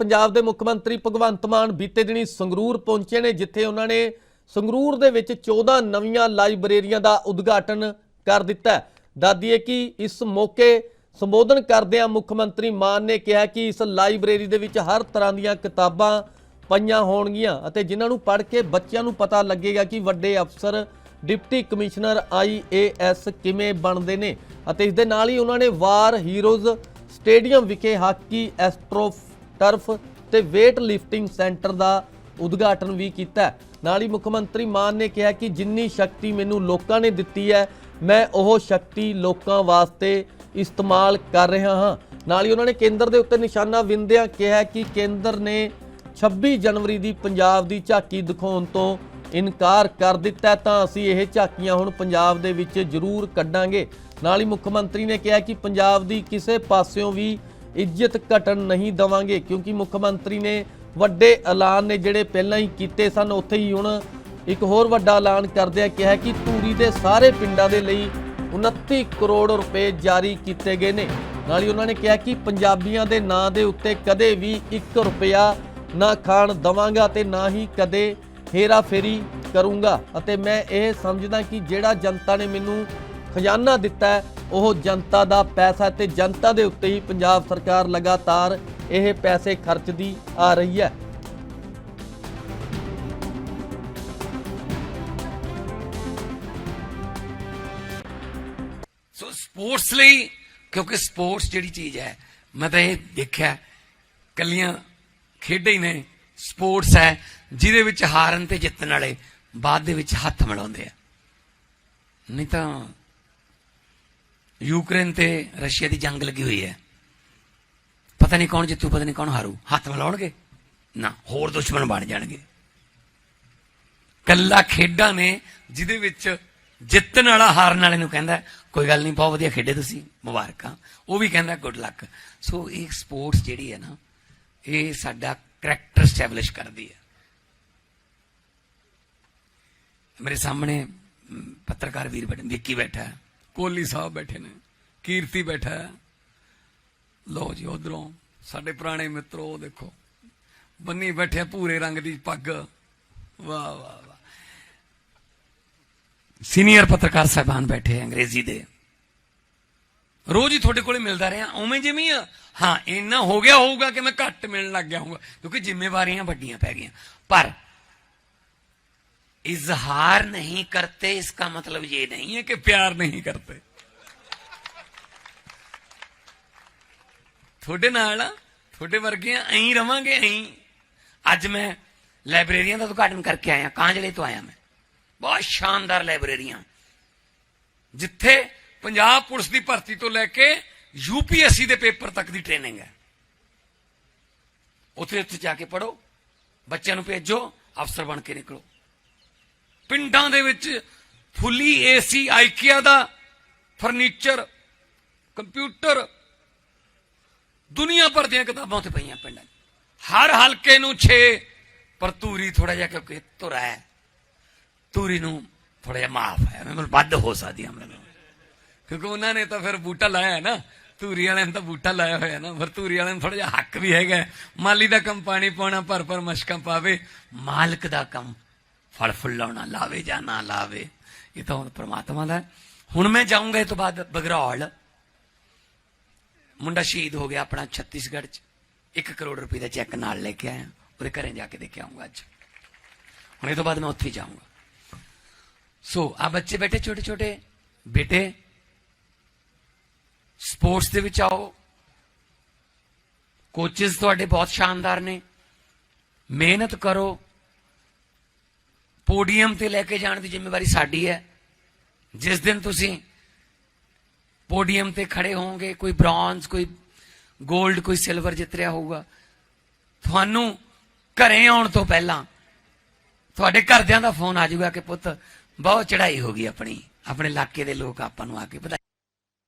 ਪੰਜਾਬ ਦੇ ਮੁੱਖ ਮੰਤਰੀ ਭਗਵੰਤ ਮਾਨ ਬੀਤੇ ਦਿਨੀ ਸੰਗਰੂਰ ਪਹੁੰਚੇ ਨੇ, ਜਿੱਥੇ ਉਹਨਾਂ ਨੇ ਸੰਗਰੂਰ ਦੇ ਵਿੱਚ 14 ਨਵੀਆਂ ਲਾਇਬ੍ਰੇਰੀਆਂ ਦਾ ਉਦਘਾਟਨ ਕਰ ਦਿੱਤਾ ਹੈ। ਦੱਸਦੀਏ ਕਿ ਇਸ ਮੌਕੇ ਸੰਬੋਧਨ ਕਰਦਿਆਂ ਮੁੱਖ ਮੰਤਰੀ ਮਾਨ ਨੇ ਕਿਹਾ ਕਿ ਇਸ ਲਾਇਬ੍ਰੇਰੀ ਦੇ ਵਿੱਚ ਹਰ ਤਰ੍ਹਾਂ ਦੀਆਂ ਕਿਤਾਬਾਂ ਪਈਆਂ ਹੋਣਗੀਆਂ ਅਤੇ ਜਿਨ੍ਹਾਂ ਨੂੰ ਪੜ੍ਹ ਕੇ ਬੱਚਿਆਂ ਨੂੰ ਪਤਾ ਲੱਗੇਗਾ ਕਿ ਵੱਡੇ ਅਫਸਰ, ਡਿਪਟੀ ਕਮਿਸ਼ਨਰ ਆਈਏਐਸ ਕਿਵੇਂ ਬਣਦੇ ਨੇ ਅਤੇ ਇਸ ਦੇ ਨਾਲ ਹੀ ਉਹਨਾਂ ਨੇ ਵਾਰ ਹੀਰੋਜ਼ ਸਟੇਡੀਅਮ ਵਿਖੇ ਹਾਕੀ ਐਸਟ੍ਰੋ ਟਰਫ ਤੇ weight ਲਿਫਟਿੰਗ ਸੈਂਟਰ ਦਾ ਉਦਘਾਟਨ ਵੀ ਕੀਤਾ ਨਾਲ ਹੀ ਮੁੱਖ ਮੰਤਰੀ ਮਾਨ ਨੇ ਕਿਹਾ ਕਿ ਜਿੰਨੀ ਸ਼ਕਤੀ ਮੈਨੂੰ ਲੋਕਾਂ ਨੇ ਦਿੱਤੀ ਹੈ, ਮੈਂ ਉਹ ਸ਼ਕਤੀ ਲੋਕਾਂ ਵਾਸਤੇ ਇਸਤੇਮਾਲ ਕਰ ਰਿਹਾ ਹਾਂ। ਨਾਲ ਹੀ ਉਹਨਾਂ ਨੇ ਕੇਂਦਰ ਦੇ ਉੱਤੇ ਨਿਸ਼ਾਨਾ ਵਿੰਦਿਆਂ ਕਿਹਾ ਕਿ ਕੇਂਦਰ ਨੇ 26 ਜਨਵਰੀ ਦੀ ਪੰਜਾਬ ਦੀ ਝਾਕੀ ਦਿਖਾਉਣ ਤੋਂ ਇਨਕਾਰ ਕਰ ਦਿੱਤਾ ਤਾਂ ਅਸੀਂ ਇਹ ਝਾਕੀਆਂ ਹੁਣ ਪੰਜਾਬ ਦੇ ਵਿੱਚ ਜ਼ਰੂਰ ਕੱਢਾਂਗੇ। ਨਾਲ ਹੀ ਮੁੱਖ ਮੰਤਰੀ ਨੇ ਕਿਹਾ ਕਿ ਪੰਜਾਬ ਦੀ ਕਿਸੇ ਪਾਸਿਓਂ ਵੀ ਇੱਜ਼ਤ ਘਟਣ ਨਹੀਂ ਦਵਾਂਗੇ, ਕਿਉਂਕਿ ਮੁੱਖ ਮੰਤਰੀ ਨੇ ਵੱਡੇ ਐਲਾਨ ਨੇ ਜਿਹੜੇ ਪਹਿਲਾਂ ਹੀ ਕੀਤੇ ਸਨ, ਉੱਥੇ ਹੀ ਹੁਣ ਇੱਕ ਹੋਰ ਵੱਡਾ ਐਲਾਨ ਕਰਦਿਆਂ ਕਿਹਾ ਕਿ ਧੂਰੀ ਦੇ ਸਾਰੇ ਪਿੰਡਾਂ ਦੇ ਲਈ 29 ਕਰੋੜ ਰੁਪਏ ਜਾਰੀ ਕੀਤੇ ਗਏ ਨੇ। ਨਾਲ ਹੀ ਉਹਨਾਂ ਨੇ ਕਿਹਾ ਕਿ ਪੰਜਾਬੀਆਂ ਦੇ ਨਾਂ ਦੇ ਉੱਤੇ ਕਦੇ ਵੀ 1 ਰੁਪਿਆ ਨਾ ਖਾਣ ਦਵਾਂਗਾ ਤੇ ਨਾ ਹੀ ਕਦੇ ਹੇਰਾ ਫੇਰੀ ਕਰੂੰਗਾ। ਅਤੇ ਮੈਂ ਇਹ ਸਮਝਦਾ ਕਿ ਜਿਹੜਾ ਜਨਤਾ ਨੇ ਮੈਨੂੰ ਖਜ਼ਾਨਾ ਦਿੱਤਾ ਹੈ, ਉਹ ਜਨਤਾ ਦਾ ਪੈਸਾ ਹੈ ਤੇ ਜਨਤਾ ਦੇ ਉੱਤੇ ਹੀ ਪੰਜਾਬ ਸਰਕਾਰ ਲਗਾਤਾਰ ਇਹ ਪੈਸੇ ਖਰਚਦੀ ਆ ਰਹੀ ਹੈ। ਸੋ ਸਪੋਰਟਸ ਲਈ, ਕਿਉਂਕਿ ਸਪੋਰਟਸ ਜਿਹੜੀ ਚੀਜ਼ ਹੈ, ਮੈਂ ਤਾਂ ਇਹ ਦੇਖਿਆ ਕੱਲੀਆਂ ਖੇਡਾਂ ਹੀ ਨੇ ਸਪੋਰਟਸ ਹੈ, ਜਿਹਦੇ ਵਿੱਚ ਹਾਰਨ ਤੇ ਜਿੱਤਣ ਵਾਲੇ ਬਾਅਦ ਦੇ ਵਿੱਚ ਹੱਥ ਮਿਲਾਉਂਦੇ ਆ। ਨਹੀਂ ਤਾਂ ਯੂਕਰੇਨ ਤੇ ਰਸ਼ੀਆ ਦੀ ਜੰਗ ਲੱਗੀ ਹੋਈ ਹੈ। ਪਤਾ ਨਹੀਂ ਕੌਣ ਜਿੱਤੂ, ਪਤਾ ਨਹੀਂ ਕੌਣ ਹਾਰੂ। ਹੱਥ ਮਿਲਾਉਣਗੇ? ਨਾ, ਹੋਰ ਦੁਸ਼ਮਣ ਬਣ ਜਾਣਗੇ। ਕੱਲਾ ਖੇਡਾਂ ਨੇ ਜਿਹਦੇ ਵਿੱਚ ਜਿੱਤਣ ਵਾਲਾ ਹਾਰਨ ਵਾਲੇ ਨੂੰ ਕਹਿੰਦਾ, ਕੋਈ ਗੱਲ ਨਹੀਂ, ਬਹੁਤ ਵਧੀਆ ਖੇਡੇ ਤੁਸੀਂ, ਮੁਬਾਰਕਾਂ। ਉਹ ਵੀ ਕਹਿੰਦਾ, ਗੁੱਡ ਲੱਕ। ਸੋ ਇਹ ਸਪੋਰਟਸ ਜਿਹੜੀ ਹੈ ਨਾ, ਇਹ ਸਾਡਾ ਕਰੈਕਟਰ ਸਟੈਬਲਿਸ਼ ਕਰਦੀ ਹੈ। ਮੇਰੇ ਸਾਹਮਣੇ ਪੱਤਰਕਾਰ ਵੀਰ ਬੈਠੇ ਵਿੱਕੀ ਬੈਠਾ ਕੋਹਲੀ ਸਾਹਿਬ ਬੈਠੇ ਨੇ। ਕੀਰਤੀ ਬੈਠਾ ਹੈ ਲੋ ਜੀ ਉਧਰੋਂ ਸਾਡੇ ਪੁਰਾਣੇ ਮਿੱਤਰੋ ਉਹ ਦੇਖੋ ਬੰਨੀ ਬੈਠੇ ਆ ਭੂਰੇ ਰੰਗ ਦੀ ਪੱਗ ਵਾਹ ਵਾਹ ਵਾਹ ਸੀਨੀਅਰ ਪੱਤਰਕਾਰ ਸਾਹਿਬਾਨ ਬੈਠੇ ਆ ਅੰਗਰੇਜ਼ੀ ਦੇ ਰੋਜ਼ ਹੀ ਤੁਹਾਡੇ ਕੋਲੇ ਮਿਲਦਾ ਰਿਹਾ ਉਵੇਂ ਜਿਵੇਂ ਹੀ ਆ ਹਾਂ ਇੰਨਾ ਹੋ ਗਿਆ ਹੋਊਗਾ ਕਿ ਮੈਂ ਘੱਟ ਮਿਲਣ ਲੱਗ ਗਿਆ ਹੋਊਗਾ ਕਿਉਂਕਿ ਜ਼ਿੰਮੇਵਾਰੀਆਂ ਵੱਡੀਆਂ ਪੈ ਗਈਆਂ ਪਰ इजहार नहीं करते इसका मतलब ये नहीं है कि प्यार नहीं करते ਤੁਹਾਡੇ ਨਾਲ ਆ, ਤੁਹਾਡੇ ਵਰਗੇ ਆ ਐਂ ਰਵਾਂਗੇ, ਐਂ। ਅੱਜ ਮੈਂ ਲਾਇਬ੍ਰੇਰੀਆਂ ਦਾ ਉਦਘਾਟਨ ਕਰਕੇ ਆਇਆ, ਕਾਂਜਲੇ ਤੋਂ ਆਇਆ ਮੈਂ। ਬਹੁਤ ਸ਼ਾਨਦਾਰ ਲਾਇਬ੍ਰੇਰੀਆਂ। ਜਿੱਥੇ ਪੰਜਾਬ ਪੁਲਿਸ ਦੀ ਭਰਤੀ ਤੋਂ ਲੈ ਕੇ ਯੂਪੀਐਸਸੀ ਦੇ ਪੇਪਰ ਤੱਕ ਦੀ ਟ੍ਰੇਨਿੰਗ ਹੈ। ਉੱਥੇ ਉੱਥੇ ਜਾ ਕੇ ਪੜੋ ਬੱਚਿਆਂ ਨੂੰ ਭੇਜੋ, ਅਫਸਰ ਬਣ ਕੇ ਨਿਕਲੋ। ਪਿੰਡਾਂ ਦੇ ਵਿੱਚ ਫੁੱਲੀ ਏਸੀ, ਆਈਕੀਆ ਦਾ ਫਰਨੀਚਰ, ਕੰਪਿਊਟਰ ਦੁਨੀਆ ਭਰ ਦੀਆਂ ਕਿਤਾਬਾਂ ਉੱਥੇ ਪਈਆਂ ਪਿੰਡਾਂ 'ਚ। ਹਰ ਹਲਕੇ ਨੂੰ 6 ਪਰ ਧੂਰੀ ਥੋੜਾ ਜਿਹਾ ਕਿਉਂਕਿ ਧੁਰਾ ਹੈ, ਧੂਰੀ ਨੂੰ ਥੋੜਾ ਜਿਹਾ ਮਾਫ ਹੈ ਮੈਨੂੰ ਵੱਧ ਹੋ ਸਕਦੀ ਹੈ ਮੈਨੂੰ। ਕਿਉਂਕਿ ਉਹਨਾਂ ਨੇ ਤਾਂ ਫਿਰ ਬੂਟਾ ਲਾਇਆ ਹੈ ਨਾ, ਧੂਰੀ ਵਾਲਿਆਂ ਨੇ ਤਾਂ ਬੂਟਾ ਲਾਇਆ ਹੋਇਆ ਨਾ, ਫਿਰ ਧੂਰੀ ਵਾਲਿਆਂ ਨੂੰ ਥੋੜਾ ਜਿਹਾ ਹੱਕ ਵੀ ਹੈਗਾ ਮਾਲੀ ਦਾ ਕੰਮ ਪਾਣੀ ਪਾਉਣਾ ਭਰ ਭਰ ਮਸ਼ਕਾਂ ਪਾਵੇ, ਮਾਲਕ ਦਾ ਕੰਮ ਫਲ ਫੁੱਲ ਲਾਉਣਾ, ਲਾਵੇ ਜਾਂ ਨਾ ਲਾਵੇ, ਇਹ ਤਾਂ ਹੁਣ ਪ੍ਰਮਾਤਮਾ ਦਾ ਹੁਣ ਮੈਂ ਜਾਊਂਗਾ ਇਹ ਤੋਂ ਬਾਅਦ ਬਗਰੌਲ। ਮੁੰਡਾ ਸ਼ਹੀਦ ਹੋ ਗਿਆ ਆਪਣਾ ਛੱਤੀਸਗੜ੍ਹ ਚ। 1 ਕਰੋੜ ਰੁਪਏ ਦਾ ਚੈੱਕ ਨਾਲ ਲੈ ਕੇ ਆਇਆ। ਉਹਦੇ ਘਰੇ ਜਾ ਕੇ ਦੇ ਕੇ ਆਉਂਗਾ ਅੱਜ। ਹੁਣ ਇਹ ਤੋਂ ਬਾਅਦ ਮੈਂ ਉੱਥੇ ਜਾਊਂਗਾ। ਸੋ ਆ ਬੱਚੇ ਬੈਠੇ ਛੋਟੇ ਛੋਟੇ ਬੇਟੇ ਸਪੋਰਟਸ ਦੇ ਵਿੱਚ ਆਓ। ਕੋਚਸ ਤੁਹਾਡੇ ਬਹੁਤ ਸ਼ਾਨਦਾਰ ਨੇ। ਮਿਹਨਤ ਕਰੋ। ਪੋਡੀਅਮ ਤੇ ਲੈ ਕੇ ਜਾਣ ਦੀ ਜ਼ਿੰਮੇਵਾਰੀ ਸਾਡੀ ਹੈ। ਜਿਸ ਦਿਨ ਤੁਸੀਂ ਪੋਡੀਅਮ ਤੇ ਖੜੇ ਹੋਵੋਗੇ, ਕੋਈ ਬ੍ਰੌਂਜ਼ ਕੋਈ 골ਡ ਕੋਈ ਸਿਲਵਰ ਜਿੱਤ ਰਿਹਾ ਹੋਊਗਾ। ਤੁਹਾਨੂੰ ਘਰੇ ਆਉਣ ਤੋਂ ਪਹਿਲਾਂ ਤੁਹਾਡੇ ਘਰਦਿਆਂ ਦਾ ਫੋਨ ਆ ਜਾਊਗਾ ਕਿ ਪੁੱਤ, ਬਹੁਤ ਚੜਾਈ ਹੋ ਗਈ ਆਪਣੀ, ਆਪਣੇ ਇਲਾਕੇ ਦੇ ਲੋਕ ਆਪਾਂ ਨੂੰ ਆ ਕੇ ਵਧਾਈ